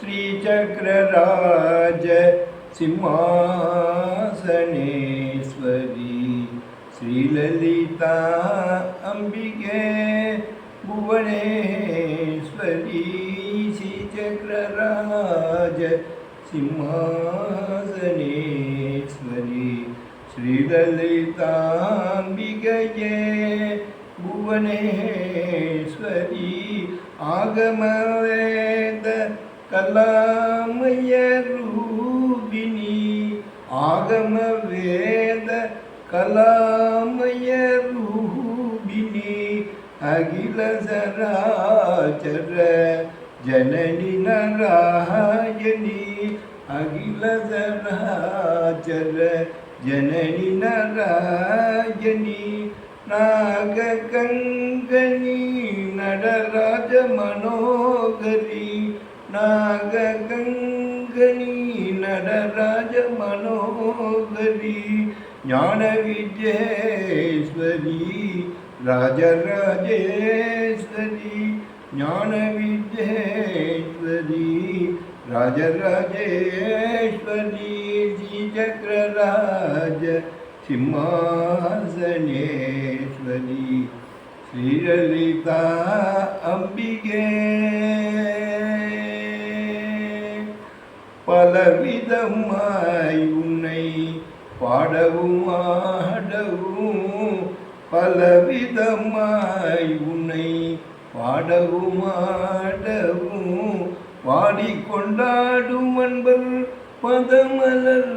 श्रीचक्रराज सिंहासनेश्वरी श्रीललिता अम्बिके भुवनेश्वरी श्रीचक्रराज सिंहासनेश्वरी श्रीललिताम्बिकये भुवनेश्वरी आगमवेद கலாமய ரூபிணி ஆகம வேத கலாமய ரூபிணி அகில சராச்சர ஜனனி நராயணி அகில சராச்சர ஜனனி நராயணி நாக கங்கனி நடராஜ மனோகரி நாககங்கனி நடராஜ மனோகரி ஞான விஜயேஸ்வரி ராஜராஜேஸ்வரி ஞான விஜயேஸ்வரி ராஜராஜேஸ்வரி ஜி சக்கரராஜ சிம்மாசனேஸ்வரி ஸ்ரீலலிதா அம்பிகே பலவிதமாய் உன்னை பாடவும் ஆடவும் பலவிதமாய் உன்னை பாடவும் ஆடவும் பாடிக்கொண்டாடும் அன்பர் பதமலர்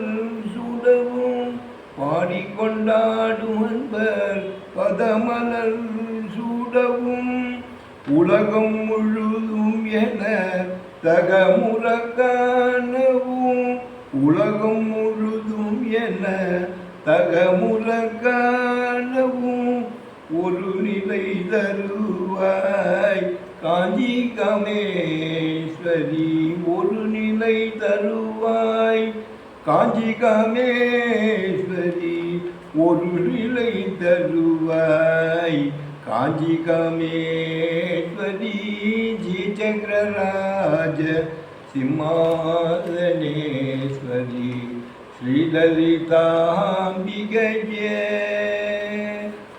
சூடவும் பாடிக்கொண்டாடும் அன்பர் பதமலர் சூடவும். உலகம் முழுதும் என தகமுற உலகம் முழுதும் என தகமுற ஒரு நிலை தருவாய். காஞ்சி கமேஸ்வரி ஒரு நிலை தருவாய். காஞ்சி கமேஸ்வரி ஒரு நிலை தருவாய். காஞ்சி கமேஸ்வரி ஜி சக்கரராஜ சிம்மாசனேஸ்வரி ஸ்ரீலலிதாம்பிகையே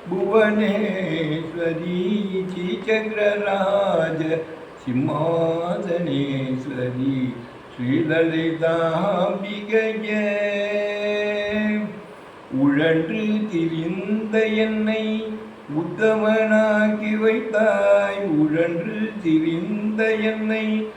புவனேஸ்வரி ஜி சக்கரராஜ சிம்மாசனேஸ்வரி ஸ்ரீலலிதாம்பிகையே உழன்று திரிந்த என்னை உத்தமனாக்கி வைத்தாய் உழன்று திரிந்த என்னை.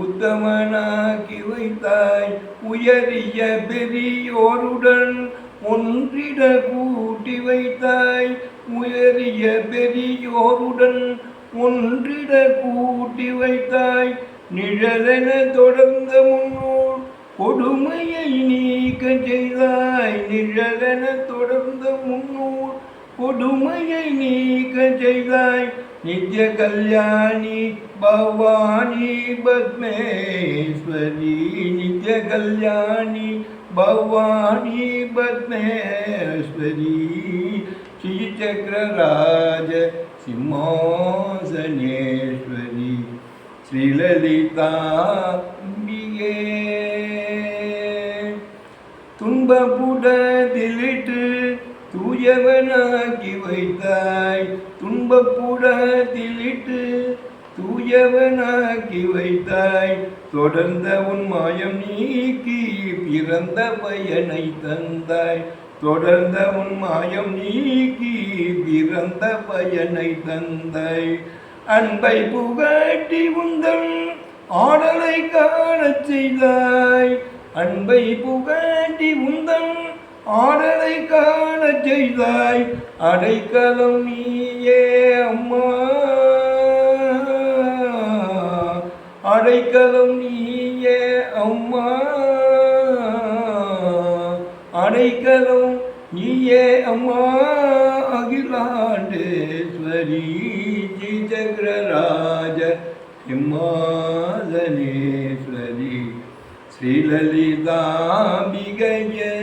உத்தமனாக்கி வைத்தாய் உயரிய பெரியோருடன் ஒன்றிட கூட்டி வைத்தாய். உயரிய பெரியோருடன் ஒன்றிட கூட்டி வைத்தாய். நிழலென தொடர்ந்த முன்னோர் கொடுமையை நீக்க செய்தாய். நிழலென தொடர்ந்த முன்னோர் கொடுமையை நீக்க செய்தாய் நித்ய கல்யாணி பவானி பத்மேஸ்வரி. நித்ய கல்யாணி பவானி பத்மேஸ்வரி. ஸ்ரீசக்கரராஜ சிம்மாசனேஸ்வரி. ஸ்ரீலலிதா அம்பிகே. துன்பப்புடத்திலிட்டு தூயவனாக்கி வைத்தாய். துன்பப்புடத்திலிட்டு தூயவனாக்கி வைத்தாய். தொடர்ந்த உன் மாயம் நீக்கி பிறந்த பயனை தந்தாய். தொடர்ந்த உன் மாயம் நீக்கி பிறந்த பயனை தந்தாய். அன்பை புகட்டி உந்தன் ஆடலை காணச் செய்தாய். அன்பை புகட்டி உந்தன் ஆடலை காண செய்தாய் அடைக்கலம் நீயே அம்மா. அடைக்கலம் நீயே அம்மா. அடைக்கலம் நீயே அம்மா. அகிலாண்டேஸ்வரி ஜி சக்கரராஜ ஸ்ரீலலிதாம்பிகையே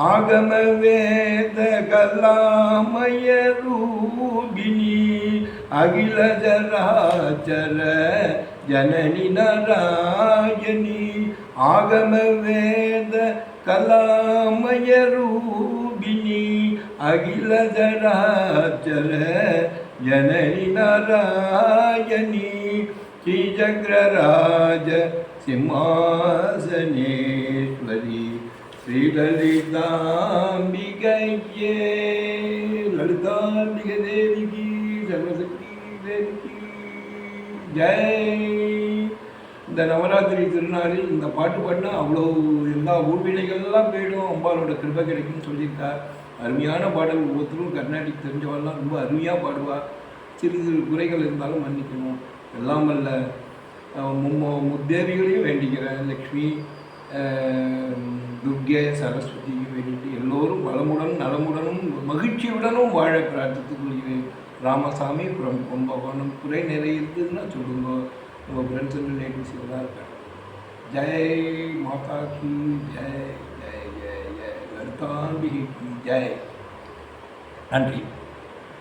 ಆಗಮ ವೇದ ಕಲಾಮಯ ರೂಪಿಣಿ ಅಖಿಲ ಜರಾಚರ ಜನನಿ ನರಾಯಣಿ ಆಗಮ ವೇದ ಕಲಾಮಯ ರೂಪಿಣಿ ಅಖಿಲ ಜರಾಚರ ಜನನಿ ನರಾಯಣಿ ಶ್ರೀಜಗ್ರರಾಜ ಸಿಂಹಾಸನೇಶ್ವರಿ ஸ்ரீலலிதாம்பிகையே லலிதாம்பிக தேவிக்கு சர்வசக்தி தேவிக்கு ஜெய்! இந்த நவராத்திரி திருநாளில் இந்த பாட்டு பாடினா அவ்வளோ எல்லா ஊர்வினைகள்லாம் போயிடும். அம்பாலோட கிருபை கிடைக்கும்னு சொல்லியிருக்கார். அருமையான பாடல். ஒவ்வொருத்தரும் கர்நாடிக் தெரிஞ்சவெல்லாம் ரொம்ப அருமையாக பாடுவார் சிறு சிறு குறைகள் இருந்தாலும் மன்னிக்கணும். எல்லாம் அல்ல. மும்மோ முத்தேவிகளையும் வேண்டிக்கிறேன் லக்ஷ்மி. துர்கே சரஸ்வதிக்கு வேண்டிட்டு எல்லோரும் வளமுடன் நலமுடனும் மகிழ்ச்சியுடனும் வாழ பிரார்த்தித்துக் கொள்கிறேன் ராமசாமி புறம் கும்பகோணம் குறை நிறைய இருக்குதுன்னா சொல்லுங்க உங்கள் ஃப்ரெண்ட்ஸ் அண்ட் ரிலேட்டிவ்ஸ் இருக்காங்க ஜெய் மாதா கி ஜெய் ஜெய் ஜெய் ஜெய் லலிதாம்பிகை ஜெய் நன்றி